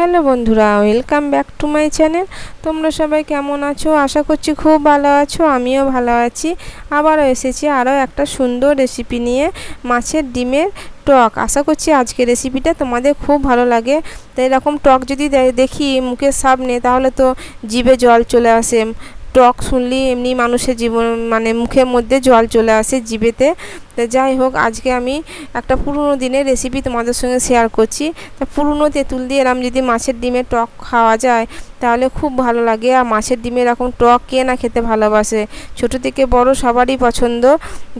Hello বন্ধুরা welcome back to my channel তোমরা সবাই কেমন আছো? আশা করছি খুব ভালো আছো, আমিও ভালো আছি। আবারও এসেছি আরও একটা সুন্দর রেসিপি নিয়ে, মাছের ডিমের টক। আশা করছি আজকের রেসিপিটা তোমাদের খুব ভালো লাগে। তো এরকম টক যদি দেখি মুখের সামনে, তাহলে তো জিভে জল চলে আসে। টক শুনলেই এমনি মানুষের জীবন মানে মুখের মধ্যে জল চলে আসে জিভেতে। তো যাই হোক, আজকে আমি একটা পুরনো দিনের রেসিপি তোমাদের সঙ্গে শেয়ার করছি। তা পুরনো তেঁতুল দিয়ে এরম যদি মাছের ডিমের টক খাওয়া যায়, তাহলে খুব ভালো লাগে। আর মাছের ডিমে এরকম টক কে না খেতে ভালোবাসে? ছোটো থেকে বড় সবারই পছন্দ।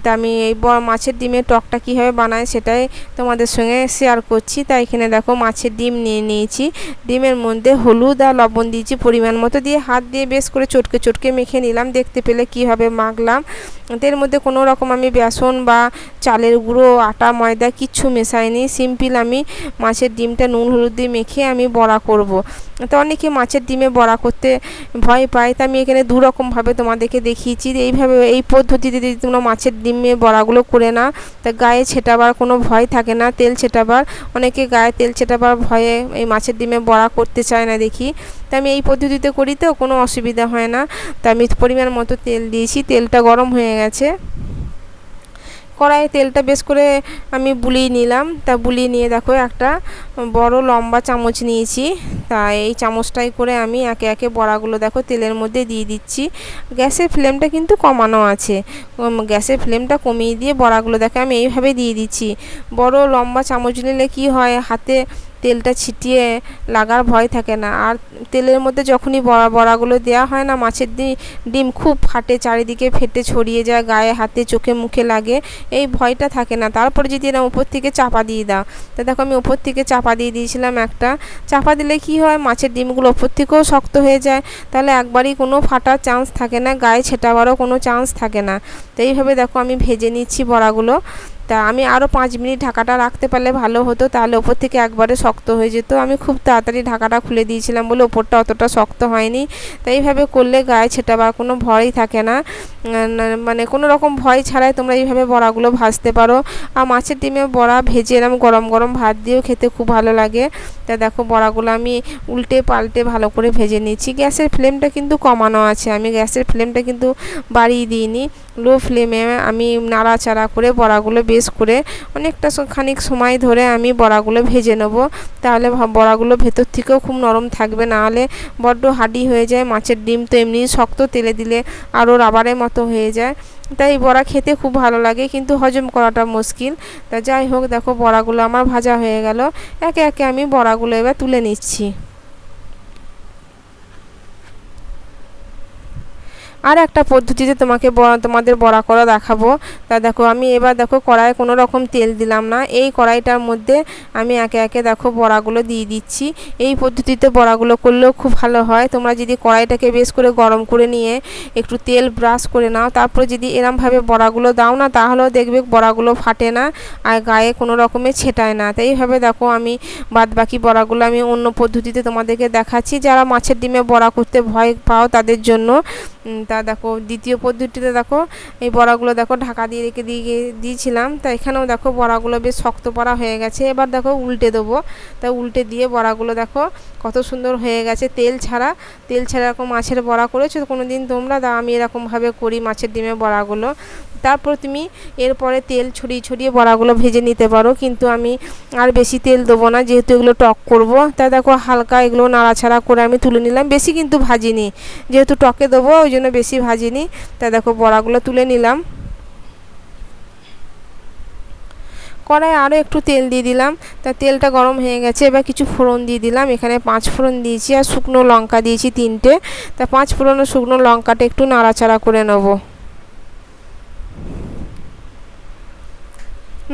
তা আমি এই মাছের ডিমের টকটা কীভাবে বানাই সেটাই তোমাদের সঙ্গে শেয়ার করছি। তাই এখানে দেখো মাছের ডিম নিয়ে নিয়েছি। ডিমের মধ্যে হলুদ আর লবণ দিয়েছি পরিমাণ মতো দিয়ে হাত দিয়ে বেশ করে চটকে চটকে মেখে নিলাম। দেখতে পেলে কীভাবে মাখলাম। এর মধ্যে কোনো রকম আমি বেসন বা চালের গুঁড়ো, আটা, ময়দা কিচ্ছু মেশাইনি। সিম্পল আমি মাছের ডিমটা নুন, হলুদ দিয়ে মেখে আমি বড়া করব। তো অনেকে মাছের ডিমে বড়া করতে ভয় পায়। তা আমি এখানে দু রকমভাবে তোমাদেরকে দেখিয়েছি এইভাবে এই পদ্ধতিতে যদি তোমরা মাছের ডিমে বড়াগুলো করে না তা গায়ে ছেটাবার কোনো ভয় থাকে না, তেল ছেটাবার। অনেকে গায়ে তেল ছেটাবার ভয়ে এই মাছের ডিমে বড়া করতে চায় না দেখি। তা আমি এই পদ্ধতিতে করি তো, কোনো অসুবিধা হয় না। তা আমি পরিমাণ মতো তেল দিয়েছি, তেলটা গরম হয়ে গেছে। কড়াইয়ে তেলটা বেশ করে আমি বুলিয়ে নিলাম। তা বুলিয়ে নিয়ে দেখো একটা বড় লম্বা চামচ নিয়েছি। তা এই চামচটাই করে আমি একে একে বড়াগুলো দেখো তেলের মধ্যে দিয়ে দিচ্ছি। গ্যাসের ফ্লেমটা কিন্তু কমানো আছে। গ্যাসের ফ্লেমটা কমিয়ে দিয়ে বড়াগুলো দেখো আমি এইভাবে দিয়ে দিচ্ছি। বড় লম্বা চামচ নিলে কি হয়? হাতে তেলটা ছিটিয়ে লাগার ভয় থাকে না। আর তেলের মধ্যে যখনই বড়া, বড়াগুলো দেওয়া হয় না, মাছের ডিম খুব ফাটে, চারিদিকে ফেটে ছড়িয়ে যায়, গায়ে, হাতে, চোখে, মুখে লাগে, এই ভয়টা থাকে না। তারপরে যদি এরকম উপর থেকে চাপা দিয়ে দাও, তা দেখো আমি উপর থেকে চাপা দিয়ে দিয়েছিলাম একটা। চাপা দিলে কি হয়? মাছের ডিমগুলো ওপর থেকেও শক্ত হয়ে যায়। তাহলে একবারই কোনো ফাটার চান্স থাকে না, গায়ে ছেটাবারও কোনো চান্স থাকে না। তো এইভাবে দেখো আমি ভেজে নিচ্ছি বড়াগুলো। তা আমি আরও পাঁচ মিনিট ঢাকাটা রাখতে পারলে ভালো হতো, তাহলে ওপর থেকে একবারে শক্ত হয়ে যেত। আমি খুব তাড়াতাড়ি ঢাকাটা খুলে দিয়েছিলাম বলে ওপরটা অতটা শক্ত হয়নি। তাইভাবে করলে গায়ে ছেটাবার কোনো ভয়ই থাকে না। মানে কোনো রকম ভয় ছাড়াই তোমরা এইভাবে বড়াগুলো ভাজতে পারো। আর মাছের ডিমে বড়া ভেজে এরম গরম গরম ভাত দিয়েও খেতে খুব ভালো লাগে। তা দেখো বড়াগুলো আমি উল্টে পাল্টে ভালো করে ভেজে নিচ্ছি। গ্যাসের ফ্লেমটা কিন্তু কমানো আছে। আমি গ্যাসের ফ্লেমটা কিন্তু বাড়িয়ে দিইনি। লো ফ্লেমে আমি নাড়াচাড়া করে বড়াগুলো বেশ করে অনেকটা খানিক সময় ধরে আমি বড়াগুলো ভেজে নেব। তাহলে বড়াগুলো ভেতর থেকেও খুব নরম থাকবে। নাহলে বড্ড হাডি হয়ে যায় মাছের ডিম। তো এমনি শক্ত তেলে দিলে আরও রাবারের মতো হয়ে যায়। তাই বড়া খেতে খুব ভালো লাগে, কিন্তু হজম করাটা মুশকিল। তা যাই হোক, দেখো বড়াগুলো আমার ভাজা হয়ে গেল। একে একে আমি বড়াগুলো এবার তুলে নিচ্ছি। আর একটা পদ্ধতিতে তোমাকে তোমাদের বড়া করা দেখাবো। তা দেখো, আমি এবার দেখো কড়াইয়ে কোনো রকম তেল দিলাম না। এই কড়াইটার মধ্যে আমি একে একে দেখো বড়াগুলো দিয়ে দিচ্ছি। এই পদ্ধতিতে বড়াগুলো করলেও খুব ভালো হয়। তোমরা যদি কড়াইটাকে বেশ করে গরম করে নিয়ে একটু তেল ব্রাশ করে নাও, তারপরে যদি এরমভাবে বড়াগুলো দাও না, তাহলেও দেখবে বড়াগুলো ফাটে না আর গায়ে কোনো রকমে ছেটায় না। তাই এইভাবে দেখো আমি বাদ বাকি বড়াগুলো আমি অন্য পদ্ধতিতে তোমাদেরকে দেখাচ্ছি। যারা মাছের ডিমে বড়া করতে ভয় পাও তাদের জন্য তা দেখো, দ্বিতীয় পদ্ধতিতে দেখো, এই বড়াগুলো দেখো ঢাকা দিয়ে রেখে দিয়ে দিয়েছিলাম। তা এখানেও দেখো বড়াগুলো বেশ শক্ত পড়া হয়ে গেছে। এবার দেখো উল্টে দেবো। তা উল্টে দিয়ে বড়াগুলো দেখো কত সুন্দর হয়ে গেছে তেল ছাড়া। তেল ছাড়া এরকম মাছের বড়া করেছ কোনো দিন তোমরা দা, আমি এরকমভাবে করি মাছের ডিমের বড়াগুলো। তারপর তুমি এরপরে তেল ছড়িয়ে ছড়িয়ে বড়াগুলো ভেজে নিতে পারো, কিন্তু আমি আর বেশি তেল দেবো না, যেহেতু এগুলো টক করব। তা দেখো হালকা এগুলো নাড়াছাড়া করে আমি তুলে নিলাম, বেশি কিন্তু ভাজিনি। যেহেতু টকে দেবো, ওই জন্য বেশি ভাজিনি। তা দেখো বড়াগুলো তুলে নিলাম। কড়াই আরও একটু তেল দিয়ে দিলাম। তা তেলটা গরম হয়ে গেছে, এবার কিছু ফোড়ন দিয়ে দিলাম। এখানে পাঁচ ফোড়ন দিয়েছি আর শুকনো লঙ্কা দিয়েছি তিনটে। তা পাঁচ ফোড়ন শুকনো লঙ্কাটা একটু নাড়াচাড়া করে নেব।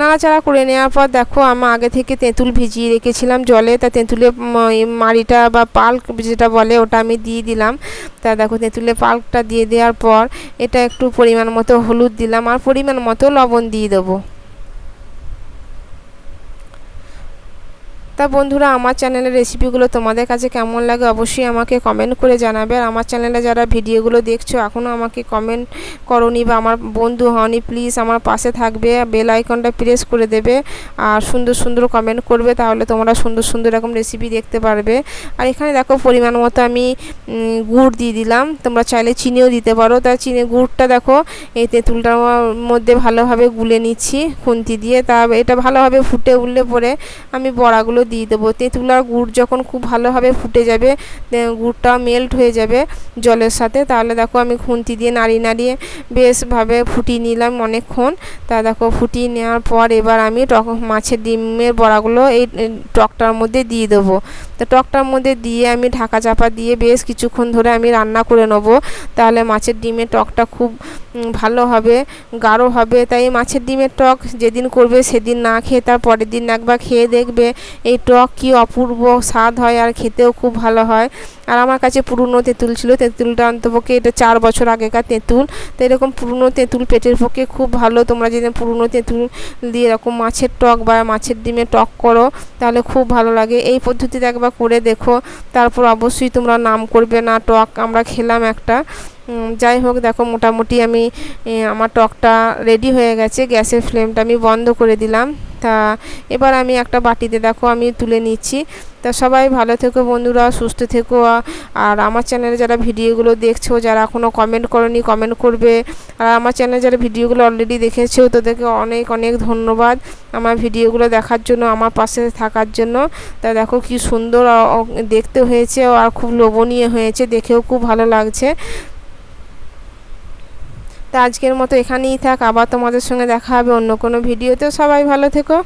নাড়াচাড়া করে নেওয়ার পর দেখো আমার আগে থেকে তেঁতুল ভিজিয়ে রেখেছিলাম জলে। তা তেঁতুলের মাড়িটা বা পাল্ক যেটা বলে, ওটা আমি দিয়ে দিলাম। তা দেখো তেঁতুলের পাল্কটা দিয়ে দেওয়ার পর এটা একটু পরিমাণ মতো হলুদ দিলাম। আর পরিমাণ মতো লবণ দিয়ে দেবো। তা বন্ধুরা, আমার চ্যানেলের রেসিপিগুলো তোমাদের কাছে কেমন লাগে অবশ্যই আমাকে কমেন্ট করে জানাবে। আর আমার চ্যানেলে যারা ভিডিওগুলো দেখছ এখনও আমাকে কমেন্ট করনি বা আমার বন্ধু হওনি প্লিজ আমার পাশে থাকবে। বেল আইকনটা প্রেস করে দেবে আর সুন্দর সুন্দর কমেন্ট করবে, তাহলে তোমরা সুন্দর সুন্দর এরকম রেসিপি দেখতে পারবে। আর এখানে দেখো, পরিমাণ মতো আমি গুড় দিয়ে দিলাম। তোমরা চাইলে চিনিও দিতে পারো। তা চিনি, গুড়টা দেখো, এই তেঁতুলটার মধ্যে ভালোভাবে গুলে নিচ্ছি খুন্তি দিয়ে। তা এটা ভালোভাবে ফুটে উঠলে পরে আমি বড়াগুলো দিয়ে দেবো। তেঁতুল আর গুড় যখন খুব ভালোভাবে ফুটে যাবে গুড়টা মেল্ট হয়ে যাবে জলের সাথে, তাহলে দেখো আমি খুন্তি দিয়ে নাড়িয়ে নাড়িয়ে বেশভাবে ফুটিয়ে নিলাম অনেকক্ষণ। তা দেখো ফুটিয়ে নেওয়ার পর এবার আমি টক, মাছের ডিমের বড়াগুলো এই টকটার মধ্যে দিয়ে দেবো। তো টকটার মধ্যে দিয়ে আমি ঢাকা চাপা দিয়ে বেশ কিছুক্ষণ ধরে আমি রান্না করে নেব। তাহলে মাছের ডিমের টকটা খুব ভালো হবে, গাঢ় হবে। তাই মাছের ডিমের টক যেদিন করবে সেদিন না খেয়ে তার পরের দিন একবার খেয়ে দেখবে। এই টক কী অপূর্ব স্বাদ হয় আর খেতেও খুব ভালো হয়। আর আমার কাছে পুরনো তেঁতুল ছিল। তেঁতুলটা অন্তপক্ষে এটা চার বছর আগেকার তেঁতুল। তো এরকম পুরনো তেঁতুল পেটের পক্ষে খুব ভালো। তোমরা যদি পুরনো তেঁতুল দিয়ে এরকম মাছের টক বা মাছের ডিমে টক করো, তাহলে খুব ভালো লাগে। এই পদ্ধতিতে একবার করে দেখো। তারপর অবশ্যই তোমরা নাম করবে না। টক আমরা খেলাম একটা। যাই হোক, দেখো মোটামুটি আমি আমার টকটা রেডি হয়ে গেছে। গ্যাসের ফ্লেমটা আমি বন্ধ করে দিলাম। তা এবার আমি একটা বাটিতে, দেখো, আমি তুলে নিচ্ছি। তা সবাই ভালো থেকো বন্ধুরা, সুস্থ থেকো। আর আমার চ্যানেলে যারা ভিডিওগুলো দেখছ, যারা এখনও কমেন্ট করনি কমেন্ট করবে। আর আমার চ্যানেলে যারা ভিডিওগুলো অলরেডি দেখেছ, তাদেরকে অনেক অনেক ধন্যবাদ আমার ভিডিওগুলো দেখার জন্য, আমার পাশে থাকার জন্য। তা দেখো কি সুন্দর দেখতে হয়েছে, আর খুব লোভনীয় হয়েছে, দেখেও খুব ভালো লাগছে। তা আজকের মতো এখানেই থাক। আবার তোমাদের সঙ্গে দেখা হবে অন্য কোনো ভিডিওতেও সবাই ভালো থেকো।